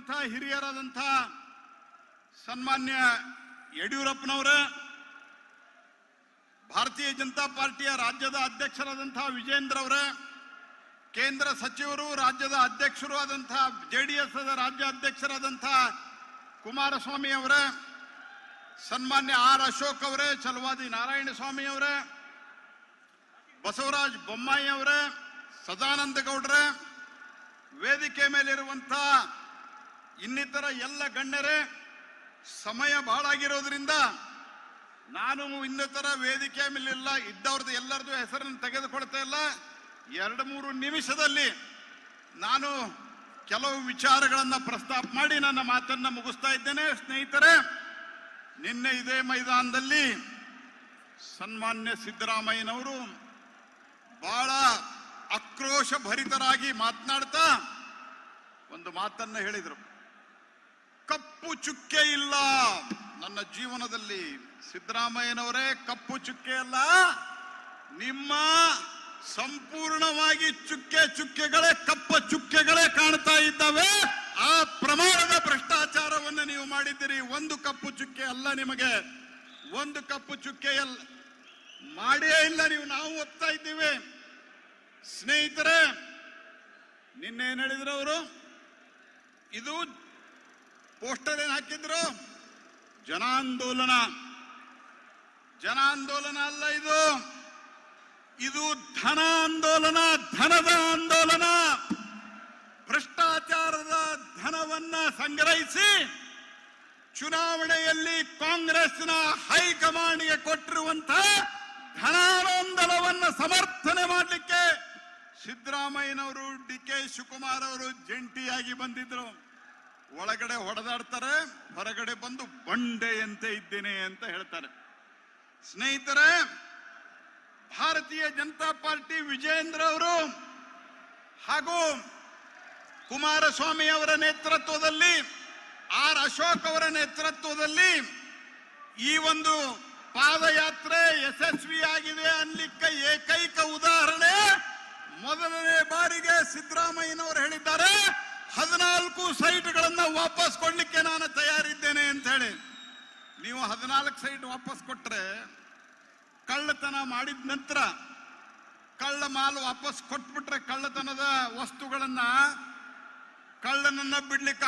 ನಮ್ಮಲ್ಲಿರುವಂತಹ ಹಿರಿಯರಾದಂಥ ಸನ್ಮಾನ್ಯ ಯಡಿಯೂರಪ್ಪನವರ, ಭಾರತೀಯ ಜನತಾ ಪಾರ್ಟಿಯ ರಾಜ್ಯದ ಅಧ್ಯಕ್ಷರಾದಂತಹ ವಿಜೇಂದ್ರ ಅವರ ಕೇಂದ್ರ ಸಚಿವರು, ರಾಜ್ಯದ ಅಧ್ಯಕ್ಷರು ಆದಂತಹ ಜೆ ರಾಜ್ಯ ಅಧ್ಯಕ್ಷರಾದಂತಹ ಕುಮಾರಸ್ವಾಮಿ ಅವರ, ಸನ್ಮಾನ್ಯ ಆರ್ ಅಶೋಕ್ ಅವರೇ ಚಲವಾದಿ ನಾರಾಯಣ ಸ್ವಾಮಿ ಅವರ, ಬಸವರಾಜ್ ಬೊಮ್ಮಾಯಿ ಅವರ, ಸದಾನಂದ ಗೌಡ್ರ, ವೇದಿಕೆ ಮೇಲಿರುವಂತ ಇನ್ನಿತರ ಎಲ್ಲ ಗಣ್ಯರೇ, ಸಮಯ ಬಹಳಾಗಿರೋದ್ರಿಂದ ನಾನು ಇನ್ನಿತರ ವೇದಿಕೆ ಮೇಲಿಲ್ಲ ಇದ್ದವ್ರದ್ದು ಎಲ್ಲರದ್ದು ಹೆಸರನ್ನು ತೆಗೆದುಕೊಳ್ತಾ ಇಲ್ಲ. ಎರಡು ಮೂರು ನಿಮಿಷದಲ್ಲಿ ನಾನು ಕೆಲವು ವಿಚಾರಗಳನ್ನು ಪ್ರಸ್ತಾಪ ಮಾಡಿ ನನ್ನ ಮಾತನ್ನ ಮುಗಿಸ್ತಾ ಇದ್ದೇನೆ. ಸ್ನೇಹಿತರೆ, ನಿನ್ನೆ ಇದೇ ಮೈದಾನದಲ್ಲಿ ಸನ್ಮಾನ್ಯ ಸಿದ್ದರಾಮಯ್ಯನವರು ಬಹಳ ಆಕ್ರೋಶ ಭರಿತರಾಗಿ ಮಾತನಾಡ್ತಾ ಒಂದು ಮಾತನ್ನ ಹೇಳಿದರು. ಕಪ್ಪು ಚುಕ್ಕೆ ಇಲ್ಲ. ನನ್ನ ಜೀವನದಲ್ಲಿ ಸಿದ್ದರಾಮಯ್ಯನವರೇ ಕಪ್ಪು ಚುಕ್ಕೆ ಅಲ್ಲ. ನಿಮ್ಮ ಸಂಪೂರ್ಣವಾಗಿ ಚುಕ್ಕೆ ಚುಕ್ಕೆಗಳೇ ಕಪ್ಪ ಚುಕ್ಕೆಗಳೇ ಕಾಣ್ತಾ ಇದ್ದಾವೆ. ಆ ಪ್ರಮಾಣದ ಭ್ರಷ್ಟಾಚಾರವನ್ನು ನೀವು ಮಾಡಿದ್ದೀರಿ. ಒಂದು ಕಪ್ಪು ಚುಕ್ಕೆ ಅಲ್ಲ ನಿಮಗೆ. ಒಂದು ಕಪ್ಪು ಚುಕ್ಕೆ ಅಲ್ಲ ಮಾಡಿಯೇ ಇಲ್ಲ ನೀವು. ನಾವು ಒಪ್ತಾ ಇದ್ದೀವಿ. ಸ್ನೇಹಿತರೆ, ನಿನ್ನೆ ಏನ್ ಹೇಳಿದ್ರು ಅವರು? ಇದು ಪೋಸ್ಟರ್ ಏನು ಹಾಕಿದ್ರು? ಜನಾಂದೋಲನ. ಜನಾಂದೋಲನ ಅಲ್ಲ ಇದು. ಇದು ಧನ ಆಂದೋಲನ ಧನದ ಆಂದೋಲನ. ಭ್ರಷ್ಟಾಚಾರದ ಧನವನ್ನ ಸಂಗ್ರಹಿಸಿ ಚುನಾವಣೆಯಲ್ಲಿ ಕಾಂಗ್ರೆಸ್ನ ಹೈಕಮಾಂಡ್ಗೆ ಕೊಟ್ಟಿರುವಂತಹ ಧನಾನಂದಲವನ್ನ ಸಮರ್ಥನೆ ಮಾಡಲಿಕ್ಕೆ ಸಿದ್ದರಾಮಯ್ಯನವರು, ಡಿ ಕೆ ಶಿವಕುಮಾರ್ ಅವರು ಜಂಟಿಯಾಗಿ ಬಂದಿದ್ರು. ಒಳಗಡೆ ಹೊಡೆದಾಡ್ತಾರೆ, ಹೊರಗಡೆ ಬಂದು ಬಂಡೆಯಂತೆ ಇದ್ದೇನೆ ಅಂತ ಹೇಳ್ತಾರೆ. ಸ್ನೇಹಿತರೆ, ಭಾರತೀಯ ಜನತಾ ಪಾರ್ಟಿ ವಿಜಯೇಂದ್ರ ಅವರು ಹಾಗೂ ಕುಮಾರಸ್ವಾಮಿ ಅವರ ನೇತೃತ್ವದಲ್ಲಿ, ಆರ್ ಅಶೋಕ್ ಅವರ ನೇತೃತ್ವದಲ್ಲಿ ಈ ಒಂದು ಪಾದಯಾತ್ರೆ ಯಶಸ್ವಿಯಾಗಿದೆ ಅನ್ಲಿಕ್ಕೆ ಏಕೈಕ ಉದಾಹರಣೆ ಮೊದಲನೇ ಬಾರಿಗೆ ಸಿದ್ದರಾಮಯ್ಯನವರು ಹೇಳಿದ್ದಾರೆ. ಹದಿನಾಲ್ಕು ಸೈಟ್ಗಳನ್ನು ವಾಪಸ್ ಕೊಡ್ಲಿಕ್ಕೆ ನಾನು ತಯಾರಿದ್ದೇನೆ ಅಂತ ಹೇಳಿ. ನೀವು ಹದಿನಾಲ್ಕು ಸೈಟ್ ವಾಪಸ್ ಕೊಟ್ಟರೆ ಕಳ್ಳತನ ಮಾಡಿದ ನಂತರ ಕಳ್ಳ ಮಾಲ್ ವಾಪಸ್ ಕೊಟ್ಬಿಟ್ರೆ ಕಳ್ಳತನದ ವಸ್ತುಗಳನ್ನು ಕಳ್ಳನನ್ನ ಬಿಡ್ಲಿಕ್ಕೆ